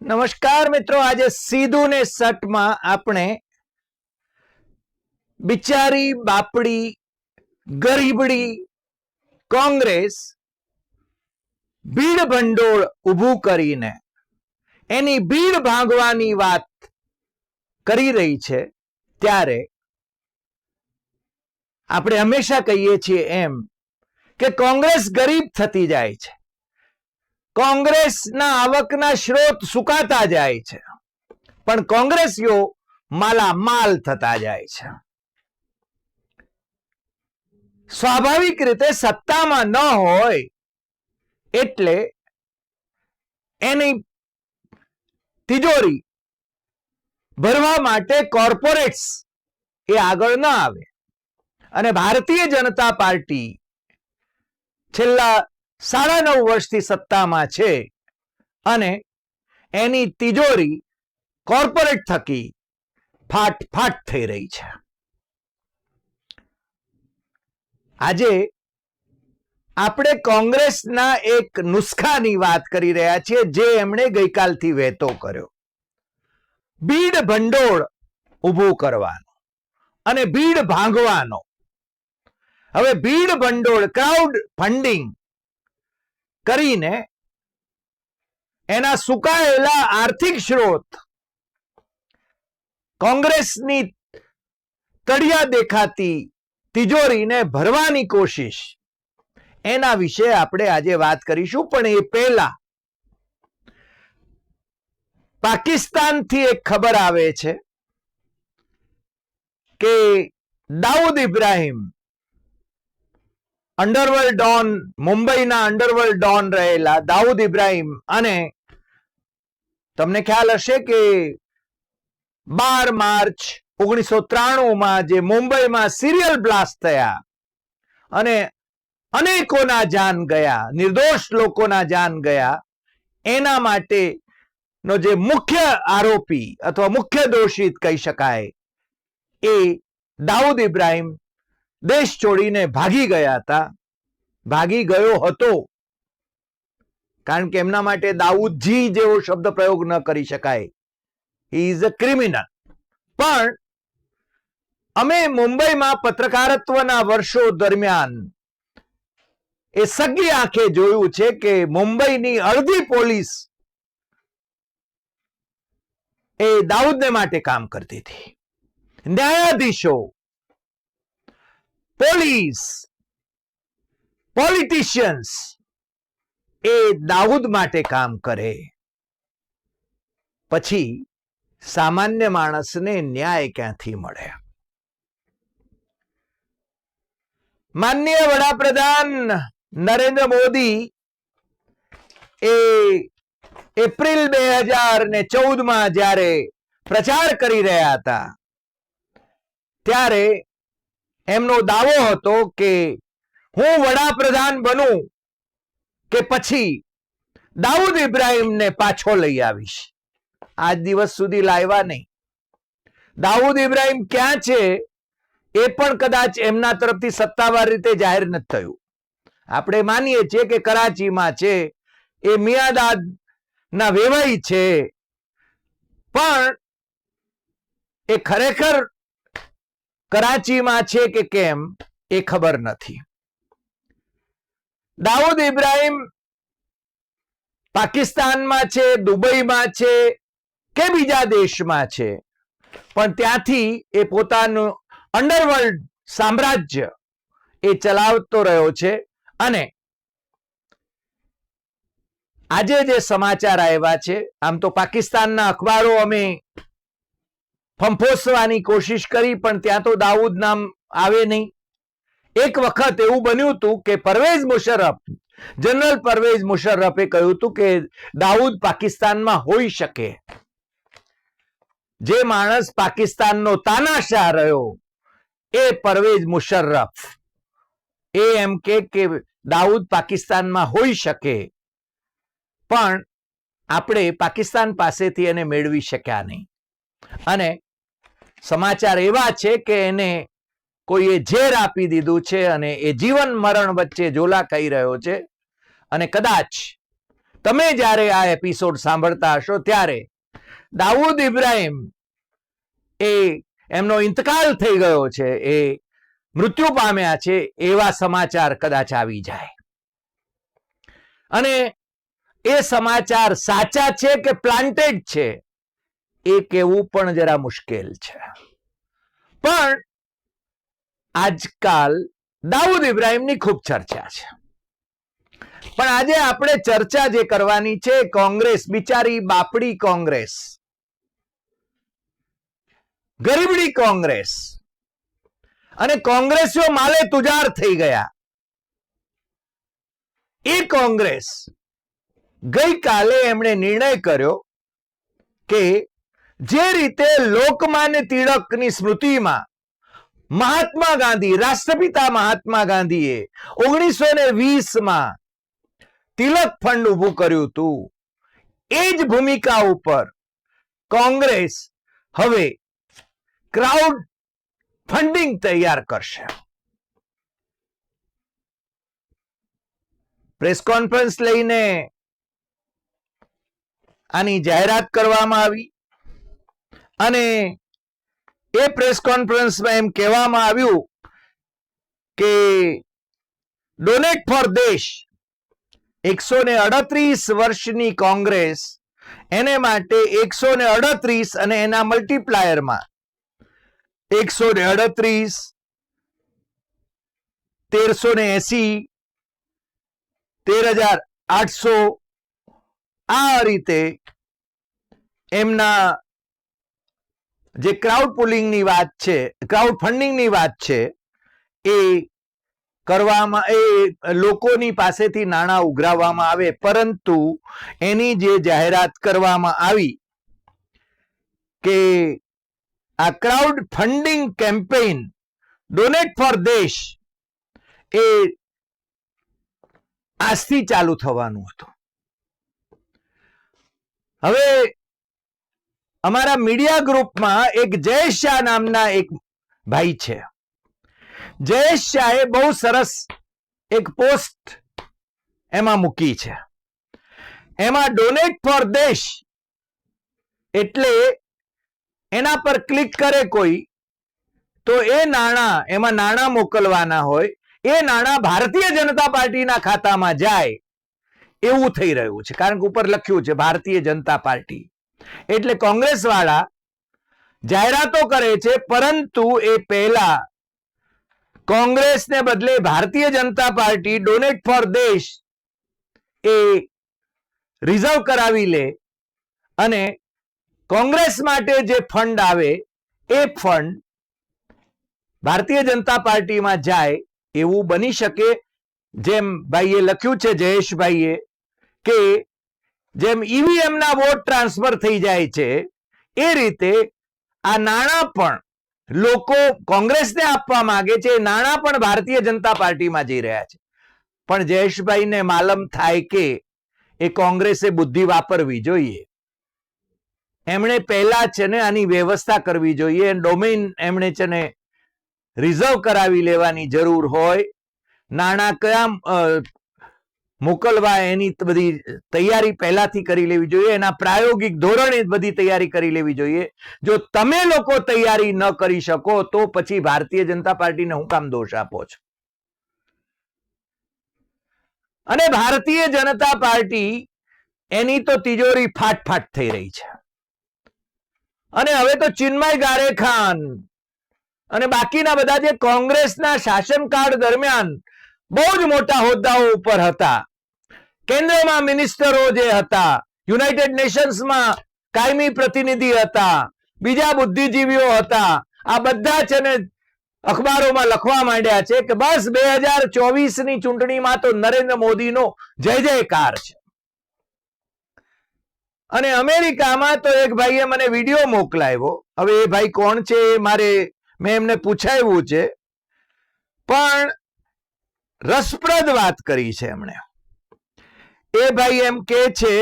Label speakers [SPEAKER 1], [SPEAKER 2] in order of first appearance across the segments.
[SPEAKER 1] નમસ્કાર મિત્રો, આજે સીધું ને સટમાં આપણે બિચારી, બાપડી, ગરીબડી, કોંગ્રેસ ભીડ ભંડોળ ઊભું કરીને એની ભીડ ભાંગવાની વાત કરી રહી છે, ત્યારે આપણે હંમેશા કહીએ છીએ એમ કે કોંગ્રેસ ગરીબ થતી જાય છે. કોંગ્રેસના આવકના સ્ત્રોત સુકાતા જાય છે. પણ કોંગ્રેસીઓ માલામાલ થતા જાય છે. સ્વાભાવિક રીતે સત્તામાં ન હોય એટલે એની તિજોરી ભરવા માટે કોર્પોરેટ્સ એ આગળ ન આવે. અને ભારતીય જનતા પાર્ટી છેલ્લા સાડા નવ વર્ષથી સત્તામાં છે અને એની તિજોરી કોર્પોરેટ થકી ફાટ ફાટ થઈ રહી છે. આજે આપણે કોંગ્રેસના એક નુસ્ખાની વાત કરી રહ્યા છીએ જે એમણે ગઈકાલથી વહેતો કર્યો. ભીડ ભંડોળ ઊભું કરવાનો અને ભીડ ભાંગવાનો. હવે ભીડ ભંડોળ ક્રાઉડ ફંડિંગ કરીને એના સુકાયેલા આર્થિક સ્ત્રોત કોંગ્રેસની તળિયા દેખાતી તિજોરીને ભરવાની કોશિશ એના વિશે આપણે આજે વાત કરીશું. પણ એ પહેલા પાકિસ્તાનથી એક ખબર આવે છે કે દાઉદ ઇબ્રાહિમ અંડરવર્લ્ડ ડોન મુંબઈના અંડરવર્લ્ડ ડોન રહેલા દાઉદ ઇબ્રાહિમ અને તમને ખ્યાલ હશે કે બાર માર્ચ ઓગણીસો ત્રાણુંમાં જે મુંબઈમાં સિરિયલ બ્લાસ્ટ થયા અને અનેકોના જાન ગયા, નિર્દોષ લોકોના જાન ગયા, એના માટે નો જે મુખ્ય આરોપી અથવા મુખ્ય દોષિત કહી શકાય એ દાઉદ ઇબ્રાહિમ દેશ છોડીને ભાગી ગયા હતા. ભાગી ગયો હતો. કારણ કે એમના માટે દાઉદજી જેવો શબ્દ પ્રયોગ ન કરી શકાય. ઇઝ અ ક્રિમિનલ પણ અમે મુંબઈમાં પત્રકારત્વના વર્ષો દરમિયાન એ સગી આંખે જોયું છે કે મુંબઈની અડધી પોલીસ એ દાઉદને માટે કામ કરતી હતી. ન્યાયાધીશો પોલીસ, પોલિટિશિયન્સ એ દાઉદ માટે કામ કરે. પછી સામાન્ય માણસને ન્યાય ક્યાંથી મળે? માનનીય વડાપ્રધાન નરેન્દ્ર મોદી એ એપ્રિલ બે હજાર ને ચૌદમાં જ્યારે પ્રચાર કરી રહ્યા હતા, ત્યારે એમનો દાવો હતો કે હું વડાપ્રધાન બનું કે પછી દાઉદ ઇબ્રાહીમને પાછો લઈ આવીશ. આજ દિવસ સુધી લાવ્યા નહીં. દાઉદ ઇબ્રાહીમ ક્યાં છે એ પણ કદાચ એમના તરફથી સત્તાવાર રીતે જાહેર નથી થયું. આપણે માનીએ છીએ કે કરાચીમાં છે, એ મિયાદાદ ના વેવાઈ છે, પણ એ ખરેખર કરાચીમાં છે કે કેમ એ ખબર નથી. દાઉદ ઇબ્રાહિમ પાકિસ્તાનમાં છે, દુબઈમાં છે કે બીજા દેશમાં છે. પણ ત્યાંથી એ પોતાનું અંડરવર્લ્ડ સામ્રાજ્ય એ ચલાવતો રહ્યો છે અને આજે જે સમાચાર આવ્યા છે, આમ તો પાકિસ્તાનના અખબારો અમે ફંફોસવાની કોશિશ કરી, પણ ત્યાં તો દાઉદ નામ આવે નહીં. એક વખત એવું બન્યું હતું કે પરવેઝ મુશરફ જનરલ પરવેઝ મુશરફે કહ્યું હતું કે દાઉદ પાકિસ્તાનમાં હોઈ શકે. જે માણસ પાકિસ્તાનનો તાનાશાહ રહ્યો, એ પરવેઝ મુશર્રફ. એ એમ કે દાઉદ પાકિસ્તાનમાં હોઈ શકે. પણ આપણે પાકિસ્તાન પાસેથી એને મેળવી શક્યા નહીં. અને સમાચાર એવા છે કે એને કોઈએ ઝેર આપી દીધું છે અને એ જીવન મરણ વચ્ચે ઝોલા કહી રહ્યો છે. અને કદાચ તમે જ્યારે આ એપિસોડ સાંભળતા હશો ત્યારે દાઉદ ઇબ્રાહિમ એ એમનો ઇંતકાલ થઈ ગયો છે, એ મૃત્યુ પામ્યા છે, એવા સમાચાર કદાચ આવી જાય. અને એ સમાચાર સાચા છે કે પ્લાન્ટેડ છે? એ કહેવું પણ જરા મુશ્કેલ છે. પણ આજકાલ દાઉદ ઇબ્રાહીમની ખૂબ ચર્ચા છે. પણ આજે આપણે ચર્ચા જે કરવાની છે, કોંગ્રેસ, બિચારી બાપડી કોંગ્રેસ, ગરીબડી કોંગ્રેસ અને કોંગ્રેસીઓ માલે તુજાર થઈ ગયા. એ કોંગ્રેસ ગઈકાલે એમણે નિર્ણય કર્યો કે જે રીતે લોકમાન્ય તિલકની સ્મૃતિમાં મહાત્મા ગાંધી, રાષ્ટ્રપિતા મહાત્મા ગાંધીએ ઓગણીસો ને વીસમાં તિલક ફંડ ઉભું કર્યું હતું. એ જ ભૂમિકા ઉપર કોંગ્રેસ હવે ક્રાઉડ ફંડિંગ તૈયાર કરશે. પ્રેસ કોન્ફરન્સ લઈને આની જાહેરાત કરવામાં આવી. અને એ પ્રેસ કોન્ફરન્સમાં એમ કહેવામાં આવ્યું કે ડોનેટ ફોર દેશ એકસો ને અડત્રીસ વર્ષની કોંગ્રેસ એને માટે એકસો ને અડત્રીસ અને એના મલ્ટીપ્લાયરમાં એકસો ને અડત્રીસ, તેરસો ને એસી, તેર હજાર આઠસો આ રીતે એમના જે ક્રાઉડ પુલિંગની વાત છે ક્રાઉડ ફંડિંગની વાત છે, એ કરવામાં, એ લોકોની પાસેથી નાણાં ઉઘરાવવામાં આવે, પરંતુ એની જે જાહેરાત કરવામાં આવી કે આ crowd funding campaign donate for દેશ એ આજથી ચાલુ થવાનું હતું. હવે અમારા મીડિયા ગ્રુપમાં એક જયેશ શાહ નામના એક ભાઈ છે. જયેશ શાહે બહુ સરસ એક પોસ્ટ એમાં મૂકી છે. એમાં ડોનેટ ફોર દેશ એટલે એના પર ક્લિક કરે કોઈ, તો એ નાણાં, એમાં નાણાં મોકલવાના હોય, એ નાણાં ભારતીય જનતા પાર્ટીના ખાતામાં જાય એવું થઈ રહ્યું છે. કારણ કે ઉપર લખ્યું છે, ભારતીય જનતા પાર્ટી. એટલે કોંગ્રેસ વાળા જાહેરાતો કરે છે, પરંતુ એ પહેલા કોંગ્રેસને બદલે Bharatiya Janata party donate for દેશ એ રિઝર્વ કરાવી લે અને કોંગ્રેસ માટે જે ફંડ આવે, એ ફંડ ભારતીય જનતા પાર્ટીમાં જાય એવું બની શકે. જેમ ભાઈએ લખ્યું છે જયેશભાઈએ કે જેમ ઈવીએમ ના વોટ ટ્રાન્સફર થઈ જાય છે, એ રીતે આ નાણાં પણ લોકો કોંગ્રેસને આપવા માંગે છે નાણાં પણ ભારતીય જનતા પાર્ટીમાં જઈ રહ્યા છે. પણ જયેશભાઈને માલમ થાય કે એ કોંગ્રેસે બુદ્ધિ વાપરવી જોઈએ. એમણે પહેલા છે ને આની વ્યવસ્થા કરવી જોઈએ ડોમેઇન એમણે છે ને રિઝર્વ કરાવી લેવાની જરૂર હોય. નાણાં કયા મોકલવા એની બધી તૈયારી પહેલાથી કરી લેવી જોઈએ, એના પ્રાયોગિક ધોરણે બધી તૈયારી કરી લેવી જોઈએ. જો તમે લોકો તૈયારી ન કરી શકો, તો પછી ભારતીય જનતા પાર્ટીને હું કામ દોષ આપો છો. અને ભારતીય જનતા પાર્ટી એની તો તિજોરી ફાટ ફાટ થઈ રહી છે. અને હવે તો ચિન્મય ગારે ખાન અને બાકીના બધા જે કોંગ્રેસના શાસનકાળ દરમિયાન બહુ જ મોટા હોદ્દાઓ ઉપર હતા. કેન્દ્રમાં મિનિસ્ટરો જે હતા, યુનાઇટેડ નેશન્સમાં કાયમી પ્રતિનિધિ હતા, બીજા બુદ્ધિજીવીઓ હતા, આ બધા છે ને અખબારોમાં લખવા માંડ્યા છે કે બસ બે હજાર ચોવીસની ચૂંટણીમાં તો નરેન્દ્ર મોદીનો જય જયકાર છે. અને અમેરિકામાં તો એક ભાઈએ મને વીડિયો મોકલાવ્યો. હવે એ ભાઈ કોણ છે મારે, મેં એમને પૂછાવ્યું છે. પણ રસપ્રદ વાત કરી છે એમણે. એ ભાઈ એમ કે છે,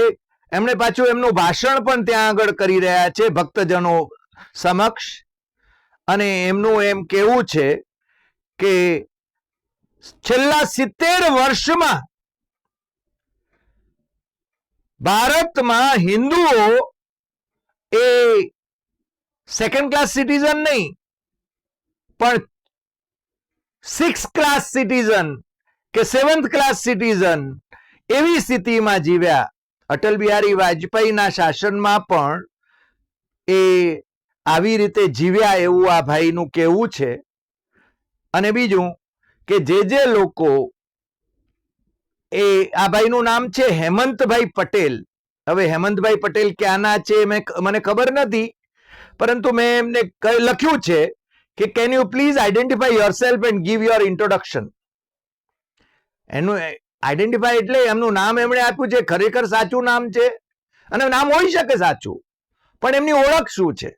[SPEAKER 1] એમણે પાછું એમનું ભાષણ પણ ત્યાં આગળ કરી રહ્યા છે, ભક્તજનો સમક્ષ. અને એમનું એમ કેવું છે કે છેલ્લા સિત્તેર વર્ષમાં ભારતમાં હિન્દુઓ એ સેકન્ડ ક્લાસ સિટીઝન નહીં, પણ સિક્સ ક્લાસ સિટીઝન કે સેવન્થ ક્લાસ સિટીઝન એવી સ્થિતિમાં જીવ્યા. અટલ બિહારી વાજપેયીના શાસનમાં પણ એ આવી રીતે જીવ્યા એવું આ ભાઈનું કહેવું છે. અને બીજું કે જે જે લોકો એ આ ભાઈનું નામ છે હેમંતભાઈ પટેલ. હવે હેમંતભાઈ પટેલ ક્યાંના છે, મેં મને ખબર નથી, પરંતુ મેં એમને લખ્યું છે. કે can you please identify yourself and give your introduction એનું આઈડેન્ટિફાય એટલે એમનું નામ એમણે આપ્યું છે, ખરેખર સાચું નામ છે, અને નામ હોઈ શકે સાચું, પણ એમની ઓળખ શું છે?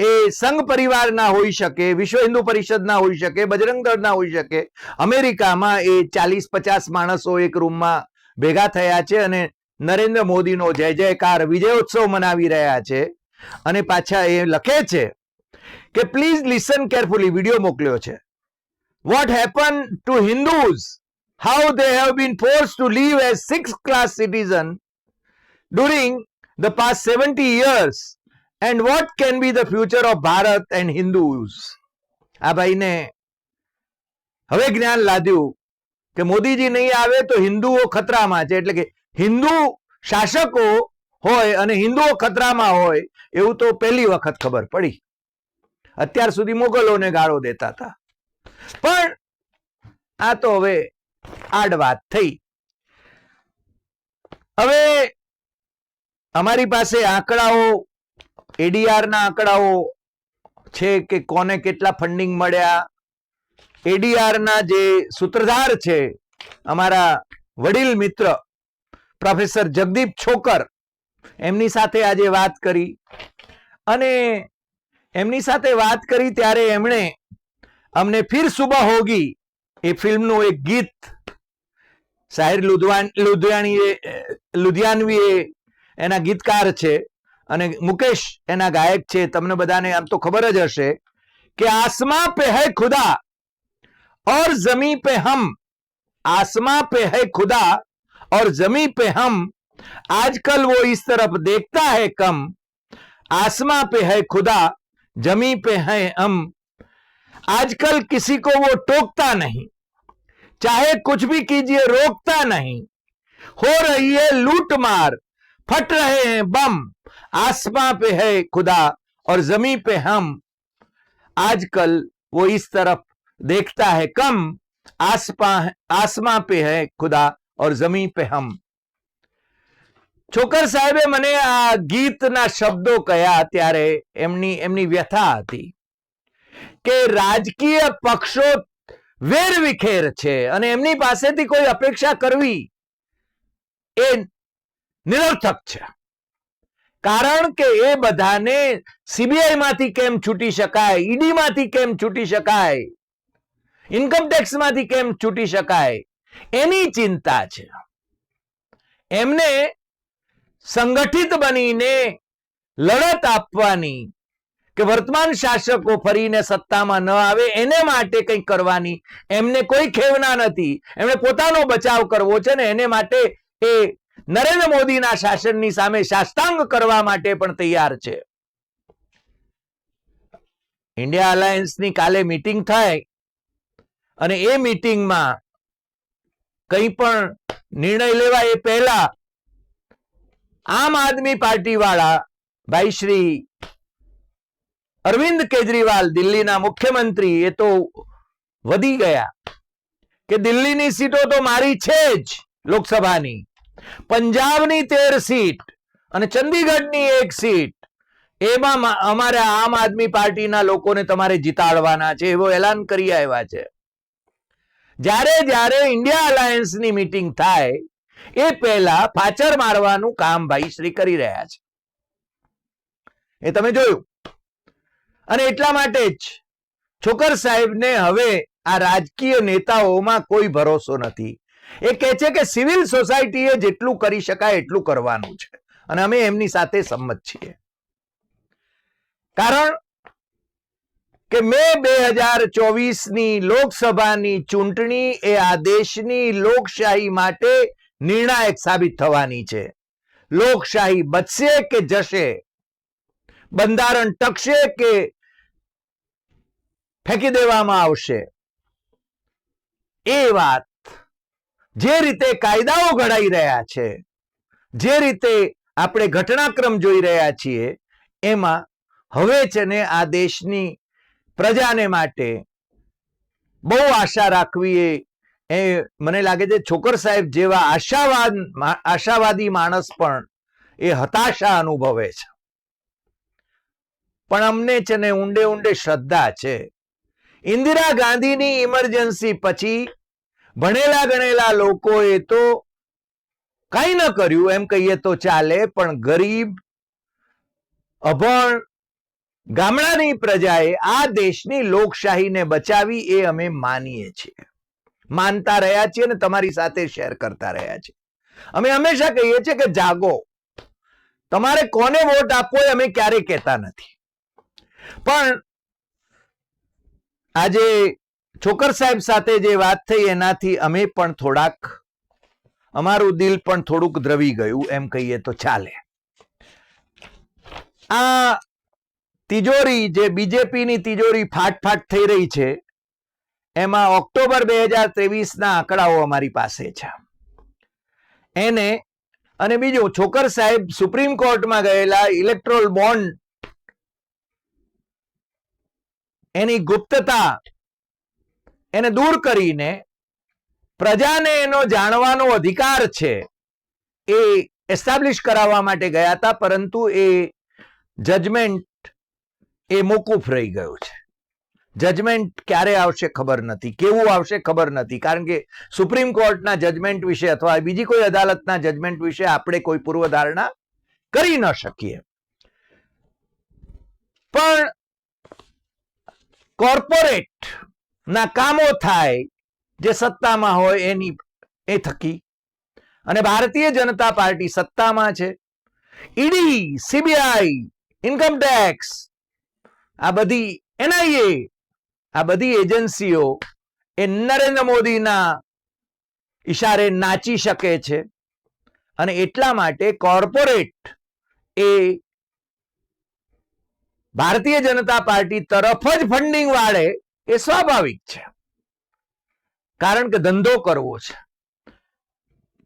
[SPEAKER 1] એ સંઘ પરિવારના હોઈ શકે, વિશ્વ હિન્દુ પરિષદના હોઈ શકે, બજરંગ દળના હોઈ શકે, અમેરિકામાં એ ચાલીસ પચાસ માણસો એક રૂમમાં ભેગા થયા છે અને નરેન્દ્ર મોદીનો જય જયકાર, વિજયોત્સવ મનાવી રહ્યા છે, અને પાછા એ લખે છે કે પ્લીઝ લિસન કેરફુલી વીડિયો મોકલ્યો છે what happened to Hindus, how they have been forced to live as sixth class citizen during the past 70 years and what can be the future of Bharat and Hindus. આ ભાઈને હવે જ્ઞાન લાદ્યું કે મોદીજી નહીં આવે તો હિન્દુઓ ખતરામાં છે એટલે કે હિન્દુ શાસકો હોય અને હિન્દુઓ ખતરામાં હોય એવું તો પહેલી વખત ખબર પડી અત્યાર સુધી મોગલોને ગાળો દેતા હતા. પણ આ તો હવે આડ વાત થઈ. હવે અમારી પાસે આંકડાઓ એડીઆર ના આંકડાઓ છે કે કોને કેટલા ફંડિંગ મળ્યા? એડીઆરના જે સૂત્રધાર છે, અમારા વડીલ મિત્ર પ્રોફેસર જગદીપ છોકર, એમની સાથે આજે વાત કરી. અને એમની સાથે વાત કરી ત્યારે એમણે અમને ફિર સુબહ હોગી એ ફિલ્મનું એક ગીત સાહિર લુધવાન લુધિયાણીએ લુધિયાનવીએ એના ગીતકાર છે અને મુકેશ એના ગાયક છે તમને બધાને આમ તો ખબર જ હશે કે આસમાं पे है खुदा और जमी पे हम आसमां पे है खुदा और जमी पे हम आजकल वो इस तरफ देखता है कम आसमां पे है खुदा जमी पे है हम। आजकल किसी को वो टोकता नहीं। चाहे कुछ भी कीजिए, रोकता नहीं। हो रही है लूट मार फट रहे हैं बम। आसमां पे है खुदा और जमी पे हम। आजकल वो इस तरफ़ देखता है कम। आसपा आसमां पे है खुदा और जमी पे हम। છોકર સાહેબે મને આ ગીતના શબ્દો કયા ત્યારે એમની એમની વ્યથા હતી કે રાજકીય પક્ષો વેરવિખેર છે અને એમની પાસેથી કોઈ અપેક્ષા કરવી એ નિરર્થક છે. કારણ કે એ બધાને સીબીઆઈ માંથી કેમ છૂટી શકાય ઈડી માંથી કેમ છૂટી શકાય ઇન્કમટેક્સમાંથી કેમ છૂટી શકાય, એની ચિંતા છે. એમને સંગઠિત બનીને લડત આપવાની કે વર્તમાન શાસકો ફરીને સત્તામાં ન આવે, એને માટે કંઈક કરવાની? એમને કોઈ ખેવના નથી. એમણે પોતાનો બચાવ કરવો છે ને એને માટે એ નરેન્દ્ર મોદીના શાસનની સામે શાસ્તાંગ કરવા માટે પણ તૈયાર છે. ઇન્ડિયા અલાયન્સની કાલે મીટિંગ થાય અને એ મીટિંગમાં કંઈ પણ નિર્ણય લેવાય એ પહેલા આમ આદમી પાર્ટી વાળા ભાઈ શ્રી અરવિંદ કેજરીવાલ દિલ્હીના મુખ્યમંત્રી એ તો વધી ગયા કે દિલ્હીની સીટો તો મારી છે જ લોકસભાની. પંજાબની તેર સીટ અને ચંદીગઢની એક સીટ. એમાં અમારે આમ આદમી પાર્ટીના લોકોને તમારે જીતાડવાના છે, એવો એલાન કરી આવ્યા છે. જ્યારે જ્યારે ઇન્ડિયા અલાયન્સની મીટિંગ થાય એ પહેલા પાછળ મારવાનું કામ ભાઈ શ્રી કરી રહ્યા છે. એ તમે જોયું? અને એટલા માટે જ છોકર સાહેબને હવે આ રાજકીય નેતાઓમાં કોઈ ભરોસો નથી. એ કહે છે કે સિવિલ સોસાયટીએ જેટલું કરી શકાય એટલું કરવાનું છે. અને અમે એમની સાથે સંમત છીએ. કારણ કે મે બે હજાર ચોવીસની લોકસભાની ચૂંટણી એ આ દેશની લોકશાહી માટે નિર્ણાયક સાબિત થવાની છે. લોકશાહી બચશે કે જશે? બંધારણ ટકશે કે ફેંકી દેવામાં આવશે? એ વાત જે રીતે કાયદાઓ ઘડાઈ રહ્યા છે, જે રીતે આપણે ઘટનાક્રમ જોઈ રહ્યા છીએ, એમાં હવે છે ને આ દેશની પ્રજાને માટે બહુ આશા રાખવી એ એ મને લાગે છે છોકર સાહેબ જેવા આશાવાદ આશાવાદી માણસ પણ એ હતાશા અનુભવે છે. પણ અમને છે ને ઊંડે ઊંડે શ્રદ્ધા છે. ઇન્દિરા ગાંધીની ઇમરજન્સી પછી ભણેલા ગણેલા લોકોએ તો કઈ ન કર્યું, એમ કહીએ તો ચાલે, પણ ગરીબ, અભણ ગામડાની પ્રજાએ આ દેશની લોકશાહીને બચાવી એ અમે માનીએ છીએ. માનતા રહ્યા છીએ અને તમારી સાથે શેર કરતા રહ્યા છીએ. અમે હંમેશા કહીએ છીએ કે જાગો. તમારે કોને વોટ આપવો એ અમે ક્યારેય કહેતા નથી. પણ આજે છોકર સાહેબ સાથે જે વાત થઈ એનાથી અમે પણ થોડાક, અમારું દિલ પણ થોડુંક દ્રવી ગયું, એમ કહીએ તો ચાલે. આ તિજોરી જે બીજેપીની તિજોરી ફાટ ફાટ થઈ રહી છે એમાં ઓક્ટોબર બે હજાર ત્રેવીસ ના આંકડાઓ અમારી પાસે છે. એને અને બીજું, છોકર સાહેબ સુપ્રીમ કોર્ટમાં ગયેલા ઇલેક્ટ્રોલ બોન્ડ એની ગુપ્તતા એને દૂર કરીને પ્રજાને એનો જાણવાનો અધિકાર છે એ એસ્ટાબ્લિશ કરાવવા માટે ગયા હતા, પરંતુ એ જજમેન્ટ એ મોકૂફ રહી ગયું છે. જજમેન્ટ ક્યારે આવશે ખબર નથી. કેવું આવશે ખબર નથી. કારણ કે સુપ્રીમ કોર્ટના જજમેન્ટ વિશે અથવા બીજી કોઈ અદાલતના જજમેન્ટ વિશે આપણે કોઈ પૂર્વધારણા કરી ન શકીએ. પણ કોર્પોરેટ ના કામો થાય જે સત્તામાં હોય એની, એ થકી. અને ભારતીય જનતા પાર્ટી સત્તામાં છે. ઈડી, સીબીઆઈ ઇન્કમ ટેક્સ આ બધી એનઆઈએ આ બધી એજન્સીઓ એ નરેન્દ્ર મોદીના ઈશારે નાચી શકે છે અને એટલા માટે કોર્પોરેટ એ ભારતીય જનતા પાર્ટી તરફ જ ફંડિંગ વાળે એ સ્વાભાવિક છે. કારણ કે ધંધો કરવો છે.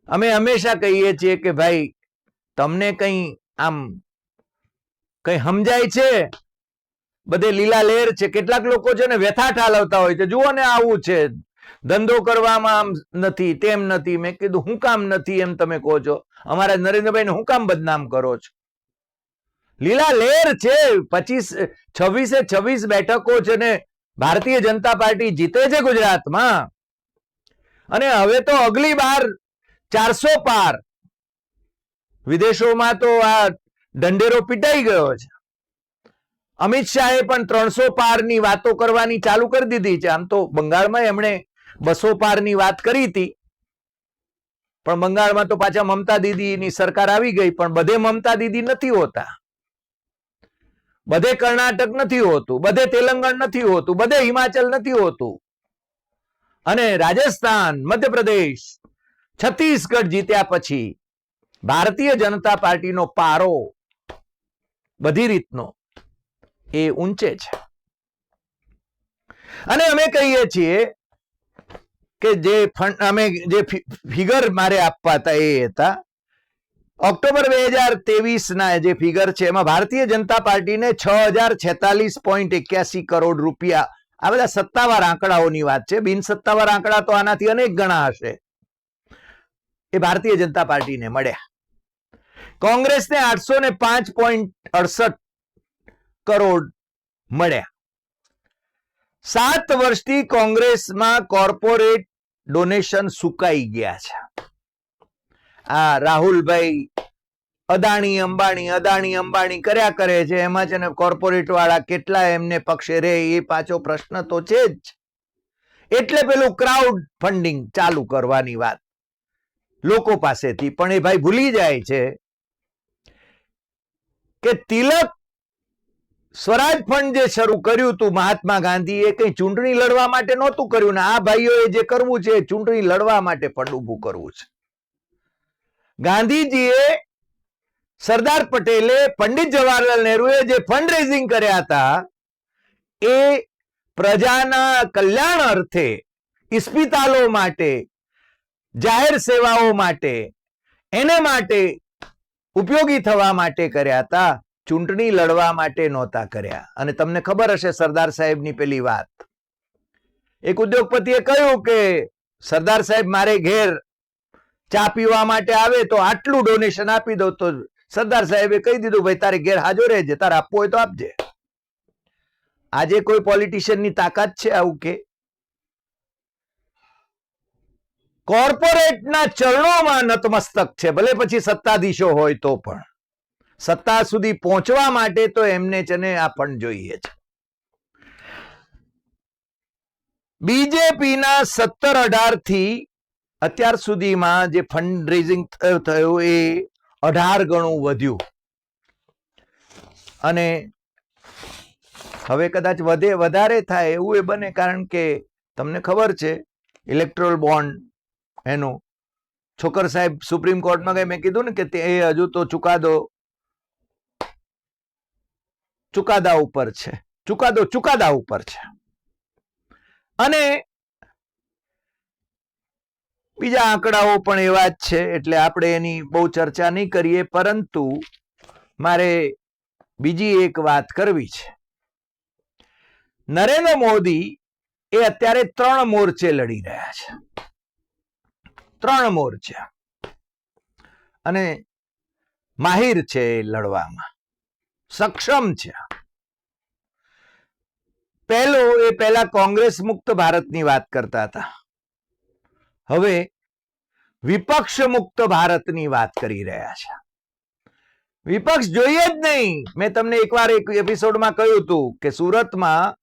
[SPEAKER 1] અમે હંમેશા કહીએ છીએ કે ભાઈ, તમને કઈ આમ કઈ સમજાય છે? બધે લીલા લેર છે. કેટલાક લોકો છે ને વ્યથા ઠાલવતા હોય છે. જુઓ ને આવું છે. ધંધો કરવામાં આમ નથી, તેમ નથી. મેં કીધું, હું કામ નથી એમ તમે કહો છો. અમારા નરેન્દ્રભાઈને હું કામ બદનામ કરો છો? લીલા લેર છે. પચીસ, છવ્વીસે છવ્વીસ બેઠકો છે ને ભારતીય જનતા પાર્ટી જીતે છે ગુજરાતમાં. અને હવે તો અગલી બાર ચારસો પાર. વિદેશોમાં તો આ દંડેરો પીટાઈ ગયો છે. અમિત શાહે પણ ત્રણસો પારની વાતો કરવાની ચાલુ કરી દીધી છે. આમ તો બંગાળમાં એમણે બસો પારની વાત કરી હતી. પણ બંગાળમાં તો પાછા મમતા દીદીની સરકાર આવી ગઈ, પણ બધે મમતા દીદી નથી હોતા. બધે કર્ણાટક નથી હોતું, બધે તેલંગણ નથી હોતું, બધે હિમાચલ નથી હોતું. અને રાજસ્થાન, મધ્યપ્રદેશ, છત્તીસગઢ જીત્યા પછી ભારતીય જનતા પાર્ટીનો પારો બધી રીતનો એ ઊંચે છે. અને અમે કહીએ છીએ કે જે ફંડ, અમે જે ફિગર મારે આપવા હતા એ હતા. ઓક્ટોબર બે હજાર ના જે ફિગર છે, એમાં ભારતીય જનતા પાર્ટીને છ હજાર છેતાલીસ પોઈન્ટ એક્યાસી કરોડ રૂપિયા. આ બધા સત્તાવાર આંકડાઓની વાત છે. બિન સત્તાવાર આંકડા તો આનાથી અનેક ગણા હશે. એ ભારતીય જનતા પાર્ટીને મળ્યા. કોંગ્રેસને આઠસો ને પાંચ પોઈન્ટ અડસઠ કરોડ મળ્યા. સાત વર્ષથી કોંગ્રેસમાં કોર્પોરેટ ડોનેશન સુકાઈ ગયા છે. આ રાહુલભાઈ અદાણી, અંબાણી અદાણી, અંબાણી કર્યા કરે છે. એમાં છે ને કોર્પોરેટ વાળા કેટલા એમને પક્ષે રે એ પાછો પ્રશ્ન તો છે જ. એટલે પેલું ક્રાઉડ ફંડિંગ ચાલુ કરવાની વાત. લોકો પાસેથી. પણ એ ભાઈ ભૂલી જાય છે કે તિલક સ્વરાજ ફંડ જે શરૂ કર્યું હતું, મહાત્મા ગાંધીએ કંઈ ચૂંટણી લડવા માટે નહોતું કર્યું ને આ ભાઈઓએ જે કરવું છે ચૂંટણી લડવા માટે ફંડ ઉભું કરવું છે. ગાંધીજીએ સરદાર પટેલે પંડિત જવાહરલાલ નહેરુએ જે ફંડ રેઝિંગ કર્યા હતા, એ પ્રજાના કલ્યાણ અર્થે, ઇસ્પિતાલો માટે, જાહેર સેવાઓ માટે, એને માટે ઉપયોગી થવા માટે કર્યા હતા. ચૂંટણી લડવા માટે નહોતા કર્યા. અને તમને ખબર હશે સરદાર સાહેબની પેલી વાત. એક ઉદ્યોગપતિએ કહ્યું કે, સરદાર સાહેબ, મારે ઘેર ચા પીવા માટે આવે તો આટલું ડોનેશન આપી દો તો સરદાર સાહેબે કહી દીધું, ભાઈ, તારે ઘેર હાજર રહેજે, તારે આપવું હોય તો આપજે. આજે કોઈ પોલિટિશિયનની તાકાત છે આવું કે? કોર્પોરેટના ચરણોમાં નતમસ્તક છે, ભલે પછી સત્તાધીશો હોય તો પણ. સત્તા સુધી પહોંચવા માટે તો એમને છે ને આ ફંડ જોઈએ છે. બીજેપીના સત્તર અઢારથી અત્યાર સુધીમાં જે ફંડ રેઝિંગ થયું એ અઢાર ગણું વધ્યું. અને હવે કદાચ વધે, વધારે થાય એવું એ બને કારણ કે તમને ખબર છે ઇલેક્ટ્રોલ બોન્ડ એનું. છોકર સાહેબ સુપ્રીમ કોર્ટમાં ગઈ, મેં કીધું ને કે તે હજુ તો ચુકાદો ચુકાદા ઉપર છે. ચુકાદો ચુકાદા ઉપર છે. અને બીજા આંકડાઓ પણ એવા જ છે, એટલે આપણે એની બહુ ચર્ચા નહીં કરીએ, પરંતુ મારે બીજી એક વાત કરવી છે. નરેન્દ્ર મોદી એ અત્યારે ત્રણ મોરચે લડી રહ્યા છે. ત્રણ મોરચા. અને માહિર છે લડવામાં. સક્ષમ છે. પહેલો એ પહેલા કોંગ્રેસ મુક્ત ભારતની વાત કરતા હતા. હવે વિપક્ષ મુક્ત ભારતની વાત કરી રહ્યા છે. વિપક્ષ જોઈએ જ નહીં. મેં તમને એકવાર એક એપિસોડમાં કહ્યું હતું કે સુરતમાં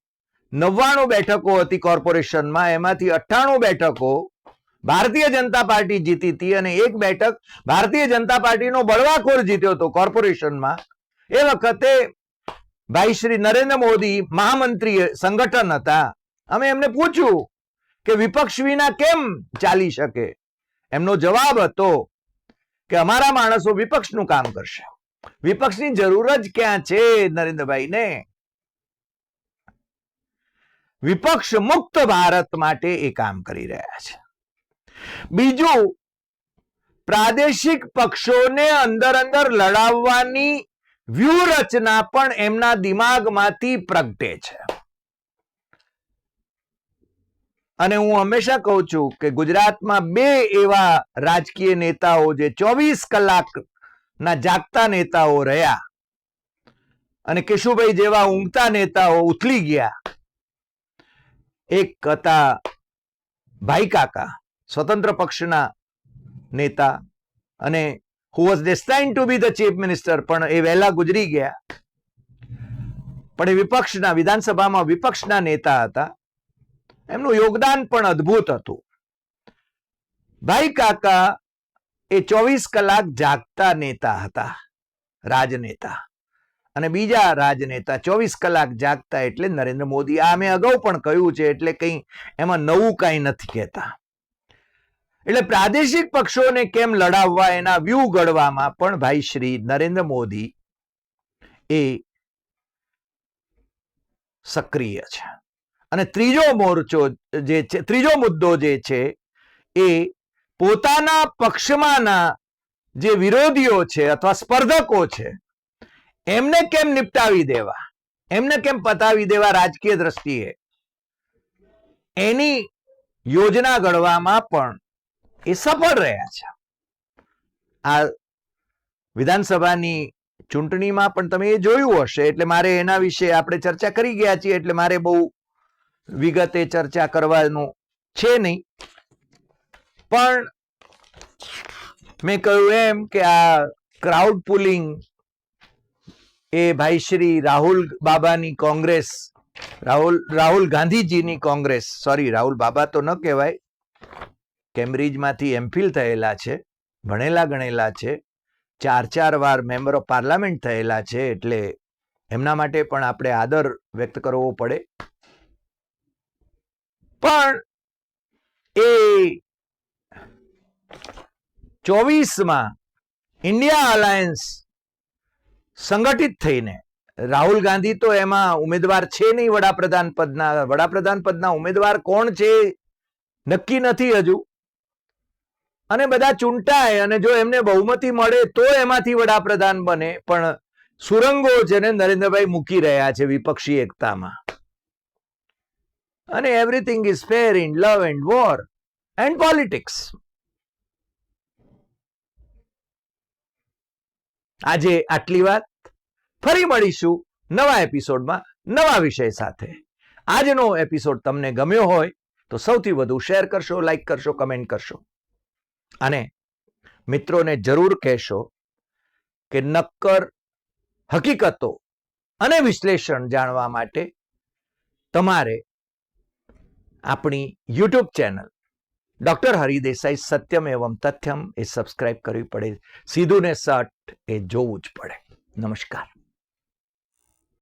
[SPEAKER 1] નવ્વાણું બેઠકો હતી કોર્પોરેશનમાં, એમાંથી અઠ્ઠાણું બેઠકો ભારતીય જનતા પાર્ટી જીતી હતી અને એક બેઠક ભારતીય જનતા પાર્ટીનો બળવાખોર જીત્યો હતો કોર્પોરેશનમાં. એ વખતે ભાઈ શ્રી નરેન્દ્ર મોદી મહામંત્રી સંગઠન હતા. અમે એમને પૂછ્યું કે વિપક્ષ વિના કેમ ચાલી શકે? એમનો જવાબ હતો કે અમારા માણસો વિપક્ષનું કામ કરશે. વિપક્ષની જરૂર જ ક્યાં છે નરેન્દ્રભાઈને? વિપક્ષ મુક્ત ભારત માટે એ કામ કરી રહ્યા છે. બીજું, પ્રાદેશિક પક્ષોને અંદર અંદર લડાવવાની વ્યૂહરચના પણ એમના દિમાગમાંથી પ્રગટે છે. અને હું હંમેશા કહું છું કે ગુજરાતમાં બે એવા રાજકીય નેતાઓ જે ચોવીસ કલાકના જાગતા નેતાઓ રહ્યા અને કેશુભાઈ જેવા ઊંઘતા નેતાઓ ઉથલી ગયા, એક હતા ભાઈ કાકા, સ્વતંત્ર પક્ષના નેતા અને who was destine to be the chief minister પણ એ વહેલા ગુજરી ગયા. પણ એ વિપક્ષના, વિધાનસભામાં વિપક્ષના નેતા હતા. એમનું યોગદાન પણ અદ્ભુત હતું. ભાઈ કાકા એ ચોવીસ કલાક જાગતા નેતા હતા, રાજનેતા. અને બીજા રાજનેતા ચોવીસ કલાક જાગતા એટલે નરેન્દ્ર મોદી. આ મેં અગાઉ પણ કહ્યું છે, એટલે કંઈ એમાં નવું કાંઈ નથી કહેતા. એટલે પ્રાદેશિક પક્ષોને કેમ લડાવવા એના વ્યૂહ ઘડવામાં પણ ભાઈ શ્રી નરેન્દ્ર મોદી એ સક્રિય છે. અને ત્રીજો મોરચો જે છે, ત્રીજો મુદ્દો જે છે એ પોતાના પક્ષમાંના જે વિરોધીઓ છે અથવા સ્પર્ધકો છે, એમને કેમ નિપટાવી દેવા? એમને કેમ પતાવી દેવા રાજકીય દ્રષ્ટિએ? એની યોજના ઘડવામાં પણ એ સફળ રહ્યા છે. આ વિધાનસભાની ચૂંટણીમાં પણ તમે એ જોયું હશે, એટલે મારે એના વિશે આપણે ચર્ચા કરી ગયા છીએ, એટલે મારે બહુ વિગતે ચર્ચા કરવાનું છે નહીં. પણ મેં કહ્યું એમ કે આ ક્રાઉડ પુલિંગ એ ભાઈ શ્રી રાહુલ બાબાની કોંગ્રેસ, રાહુલ રાહુલ ગાંધીજીની કોંગ્રેસ સોરી રાહુલ બાબા તો ન કહેવાય કેમ્બ્રિજમાંથી એમફિલ થયેલા છે, ભણેલા ગણેલા છે, ચાર ચાર વાર મેમ્બર ઓફ પાર્લામેન્ટ થયેલા છે એટલે એમના માટે પણ આપણે આદર વ્યક્ત કરવો પડે. પણ એ ચોવીસમાં ઇન્ડિયા અલાયન્સ સંગઠિત થઈને, રાહુલ ગાંધી તો એમાં ઉમેદવાર છે નહીં વડાપ્રધાન પદના વડાપ્રધાન પદના ઉમેદવાર કોણ છે? નક્કી નથી હજુ. અને બધા ચૂંટાય અને જો એમને બહુમતી મળે તો એમાંથી વડાપ્રધાન બને. પણ સુરંગો જેને નરેન્દ્રભાઈ મૂકી રહ્યા છે વિપક્ષી એકતામાં. અને everything is fair in love and war and politics આજે આટલી વાત. ફરી મળીશું નવા એપિસોડમાં નવા વિષય સાથે. આજનો એપિસોડ તમને ગમ્યો હોય તો સૌથી વધુ શેર કરશો, લાઈક કરશો, કમેન્ટ કરશો. અને મિત્રોને જરૂર કહેશો કે નક્કર હકીકતો અને વિશ્લેષણ જાણવા માટે તમારે આપણી યુટ્યુબ ચેનલ ડોક્ટર હરિદેસાઈ સત્યમ એવમ તથ્યમ એ સબસ્ક્રાઇબ કરવી પડે. સીધું ને સટ એ જોવું જ પડે. નમસ્કાર.